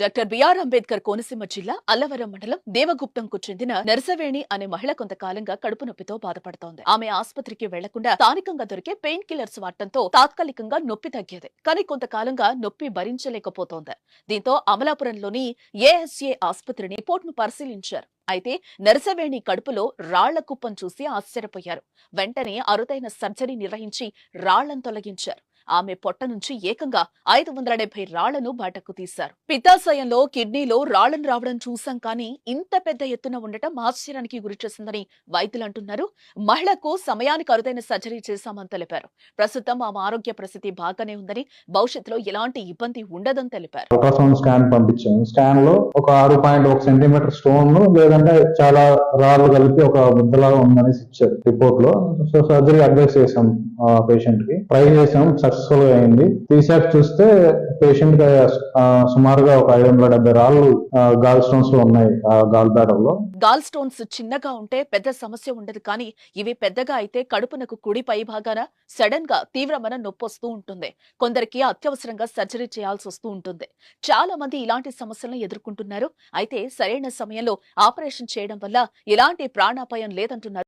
Doctor BR Ambedkar Konaseema జిల్లా అల్లవరం మండలం దేవగుప్తంకు చెందిన నరసవేణి అనే మహిళ కొంతకాలంగా కడుపు నొప్పితో బాధపడుతోంది. ఆమె ఆసుపత్రికి వెళ్ళకుండా స్థానికంగా దొరికే పెయిన్ కిల్లర్స్ వాడటంతో తాత్కాలికంగా నొప్పి తగ్గేది. కానీ కొంతకాలంగా నొప్పి భరించలేకపోతోంది. దీంతో అమలాపురంలోని ఏఎస్ఏ ఆసుపత్రిని రిపోర్ట్ను పరిశీలించారు. అయితే నరసవేణి కడుపులో రాళ్ళ కుప్పం చూసి ఆశ్చర్యపోయారు. వెంటనే అరుదైన సర్జరీ నిర్వహించి రాళ్ళను తొలగించారు. ఆమె పొట్ట నుంచి ఏకంగా ఐదు వందల డెబ్బై రాళ్ళను బయటకు తీశారు. పిత్తాశయంలో కిడ్నీలో రాళ్ళను రావడం చూసాం కానీ ఇంత పెద్ద ఎత్తున ఉండటం ఆశ్చర్యానికి గురిచేసిందని వైద్యులు అంటున్నారు. మహిళకు సమయానికి అరుదైన సర్జరీ చేశామని తెలిపారు. ప్రస్తుతం ఆమె ఆరోగ్య పరిస్థితి బాగానే ఉందని భవిష్యత్తులో ఎలాంటి ఇబ్బంది ఉండదని తెలిపారు. Ultrasound scan పంపించాము. స్కాన్లో ఒక ఆరు పాయింట్ ఒక సెంటీమీటర్ స్టోన్ లేదంటే చాలా రాళ్ళు కలిపి ఒక ముద్దలాగా ఉందనేసి ఇచ్చారు రిపోర్ట్లో సో సర్జరీ అడ్వైస్ చేశాం. పేషెంట్కి ట్రై చేసాం సక్సెస్ఫుల్గా అయింది. తీసాక చూస్తే పేషెంట్గా సుమారుగా ఒక ఐదు వందల డెబ్బై రాళ్ళు గాల్ స్టోన్స్లో ఉన్నాయి గాల్ బ్లాడర్లో. గాల్ స్టోన్స్ చిన్నగా ఉంటే పెద్ద సమస్య ఉండదు కానీ ఇవి పెద్దగా అయితే కడుపునకు కుడి పై భాగాన సడన్గా తీవ్రమైన నొప్పి వస్తూ ఉంటుంది. కొందరికి అత్యవసరంగా సర్జరీ చేయాల్సి వస్తూ ఉంటుంది. చాలా మంది ఇలాంటి సమస్యలను ఎదుర్కొంటున్నారు. అయితే సరైన సమయంలో ఆపరేషన్ చేయడం వల్ల ఎలాంటి ప్రాణాపాయం లేదంటున్నారు.